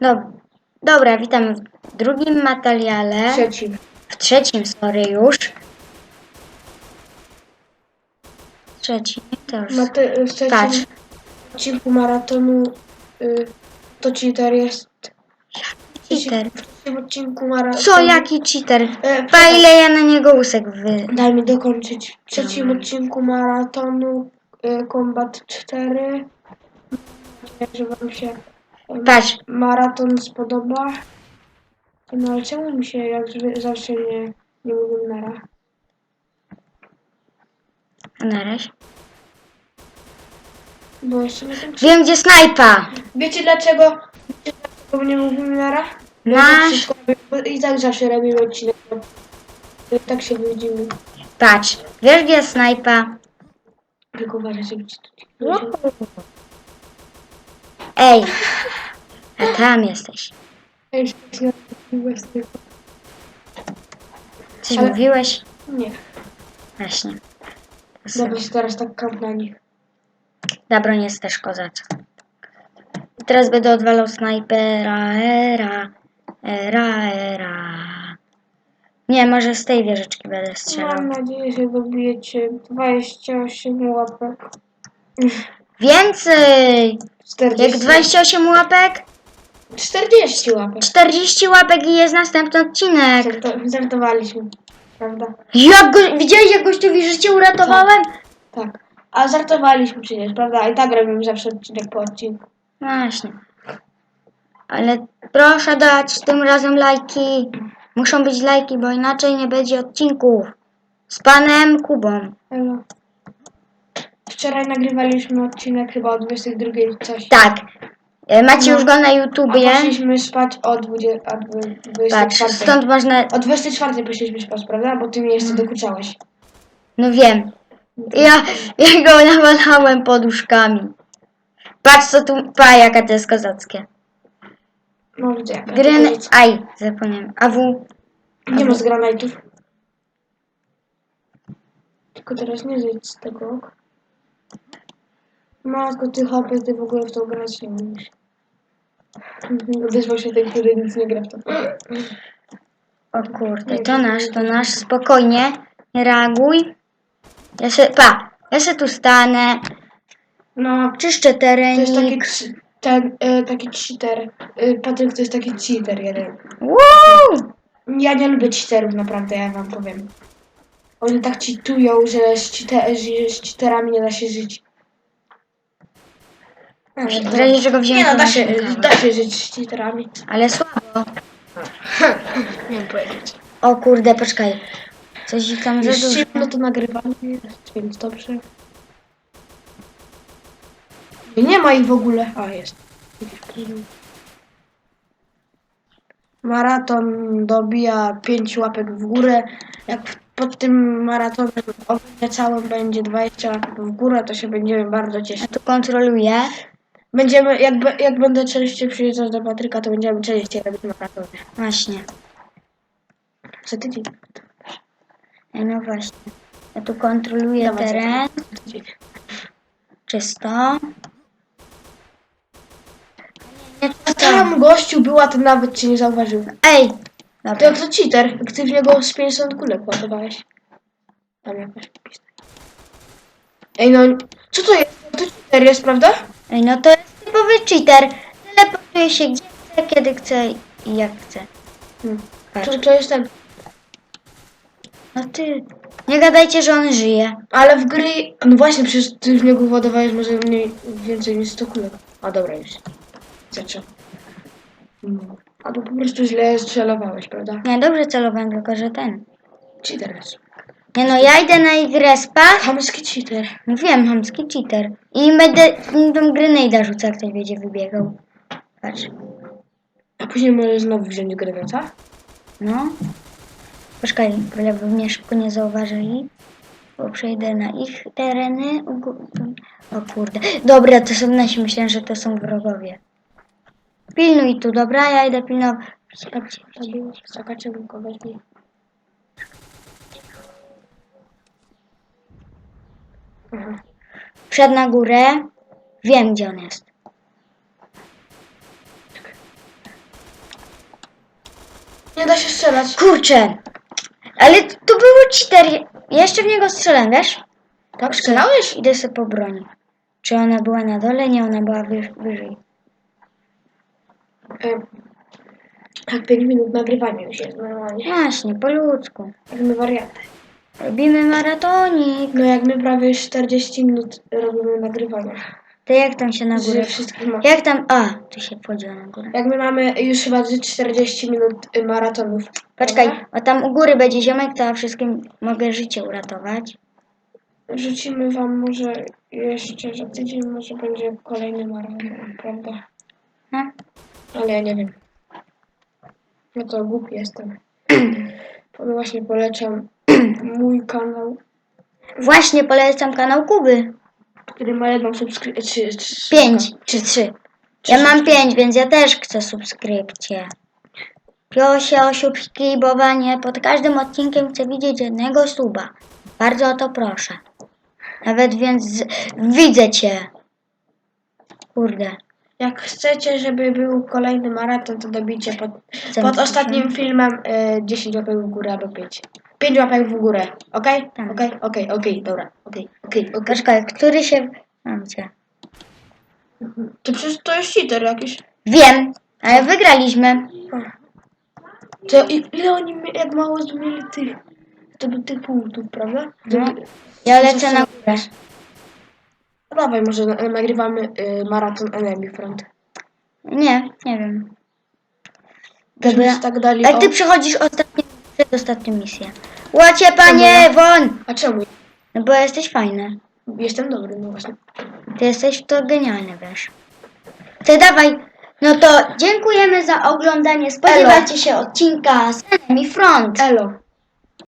Dob- Dobra, witam w drugim materiale. Trzeci. W trzecim, sorry, już. Trzeci, to już. Mate, w trzecim Patrz. odcinku maratonu y, to cheater jest. Trzecim- Cheater. W trzecim odcinku maratonu. Co, jaki cheater? E, Pa, ile ja na niego łusek wy... Daj mi dokończyć. W trzecim odcinku maratonu y, Combat 4. Mam nadzieję, że Wam się em, Patrz, maraton spodoba. No ale czemu mi się jak zwy- zawsze nie, nie mówią nara? na razie. Bo jeszcze nie wiem. Wiem, gdzie snajpa! Wiecie dlaczego? Wiecie dlaczego nie mówimy nara? Tak Masz. wszystko robimy- I tak zawsze robimy odcinek. I tak się widzimy. Patrz, wiesz, gdzie jest snajpa? Tylko uważaj, żeby ci tu No. Ej! A tam jesteś. Tego. Coś Ale- mówiłeś? Nie. Właśnie. Dobra, się teraz tak kamp na nich. Ta broń jest też kozacka. I teraz będę odwalał snajpera, era, era, era. Nie, może z tej wieżyczki będę strzelał. Mam nadzieję, że dobijecie 28 łapek. Więcej! 40. Jak 28 łapek, 40 łapek. 40 łapek i jest następny odcinek. Żarto- Żartowaliśmy. Prawda? Jak go, widziałeś jak gościowi życie uratowałem? Tak. A żartowaliśmy przecież, prawda? I tak robimy zawsze odcinek po odcinku. Właśnie. Ale proszę dać tym razem lajki. Muszą być lajki, bo inaczej nie będzie odcinków. Z panem Kubą. Elo. Wczoraj nagrywaliśmy odcinek chyba o 22 coś. Tak. E, Macie No. już go na A YouTubie. poszliśmy spać o 20, a dwu- Patrz, 24. stąd można... O 24 poszliśmy spać, prawda? Bo ty mi jeszcze dokuczałeś. No wiem. Ja, ja go nawalałem poduszkami. Patrz co tu... Pa, jaka to jest kozackie. No widzę jaka to jest. Aj, zapomniałem. AW... Nie ma z granatów. Tylko teraz nie zejdź z tego. ok? Matko, ty hopy, ty w ogóle w to grać nie umiesz. Wyzwał się ten, który nic nie gra w to. O kurde, to nasz, to nasz. Spokojnie. Nie reaguj. Ja se... Pa. Ja se tu stanę. No, Czyszczę to jest taki, terenik. Ten, e, taki cheater. E, Patryk to jest taki cheater jeden. Woo! Ja nie lubię cheaterów, naprawdę, ja wam powiem. Oni tak cheatują, że z, cheater, że z cheaterami nie da się żyć. W razie czego wziąłem Nie no, to da na się, rękawa. da się żyć z cheaterami. Ale słabo. Nie wiem powiedzieć. O kurde, poczekaj. Coś tam za Jest dużo. ciemno to nagrywanie jest, więc dobrze. Nie, nie ma ich w ogóle. A, jest. Maraton dobija 5 łapek w górę. Jak pod tym maratonem całym będzie 20 łapek w górę, to się będziemy bardzo cieszyć. Ja tu kontroluję. Będziemy, jak, jak będę częściej przyjeżdżać do Patryka, to będziemy częściej robić maratony. Właśnie. Co tydzień? Ej, No właśnie. Ja tu kontroluję Dawaj, teren. tydzień. Czysto. Nie czysto. Tam gościu była, to nawet cię nie zauważył. Ej! To Dobra. jak to cheater, jak ty w niego z 50 kulek ładowałeś. Tam jakaś pista. Ej no, co to jest? To cheater jest, prawda? Ej, no to jest typowy cheater. Teleportuje się gdzie chce, kiedy chce i jak chce. Hmm. Patrz. To, to jest ten. No ty. Nie gadajcie, że on żyje. Ale w gry... No właśnie, przecież ty w niego ładowałeś może mniej, więcej niż 100 kulek. A dobra już. Zaczął. Albo po prostu źle strzelowałeś, prawda? Nie, dobrze celowałem, tylko że ten. Cheater jest. Nie no, ja idę na ich respa. Chamski cheater. No wiem, hamski cheater. I będę tą grenada rzucał, jak ktoś będzie wybiegał. Patrz. A później możesz znowu wziąć granata? No. Poczekaj, żeby mnie szybko nie zauważyli. Bo przejdę na ich tereny. O kurde. Dobra, to są nasi. Myślałem, że to są wrogowie. Pilnuj tu, dobra? Ja idę pilnować. Zobaczcie, go weźmie. Przed na górę. Wiem, gdzie on jest. Nie da się strzelać. Kurczę! Ale tu było cheater. Jeszcze w niego strzelam, wiesz? Tak, strzelałeś? Idę sobie po broni. Czy ona była na dole? Nie, ona była wyż wyżej. Tak, 5 minut nagrywania już jest normalnie. Właśnie, po ludzku. Jak my wariaty. Robimy maratonik. No jak my prawie 40 minut robimy nagrywania. To jak tam się na górę? Ze wszystkich ma... Jak tam... A, tu się wchodziło na górę. Jak my mamy już chyba ze 40 minut y, maratonów. Poczekaj, prawda? bo tam u góry będzie ziomek, to wszystkim mogę życie uratować. Rzucimy wam może jeszcze za tydzień, może będzie kolejny maraton, prawda? No. Ale ja nie wiem. No to głupi jestem. Właśnie polecam mój kanał, Właśnie polecam kanał Kuby. który ma jedną subskrypcję. Pięć czy trzy. Ja mam pięć, więc ja też chcę subskrypcję. Proszę o subskrybowanie. Pod każdym odcinkiem chcę widzieć jednego suba. Bardzo o to proszę. Nawet więc widzę cię. Kurde. Jak chcecie, żeby był kolejny maraton, to dobijcie pod, pod ostatnim filmem y, 10 łapek w górę albo 5. 5 łapek w górę, okej? Tak. Okej, okej, okej, dobra, okej, okej. Poczekaj, który się... Mam cię. To przecież to jest cheater jakiś. Wiem, ale wygraliśmy. To i- ile oni, mie- jak mało zmieli tych, to by tych punktów, prawda? To No. by- Ja lecę na górę. No dawaj, może na, nagrywamy y, maraton Enemy Front. Nie, nie wiem. Dobra. się tak dali Jak ty o... przechodzisz ostatnią, przedostatnią misję. Łacie panie, won! A czemu? No bo jesteś fajny. Jestem dobry, no właśnie. Ty jesteś w to genialny, wiesz. Ty dawaj. No to dziękujemy za oglądanie. Spodziewajcie się odcinka z Enemy Front. Elo.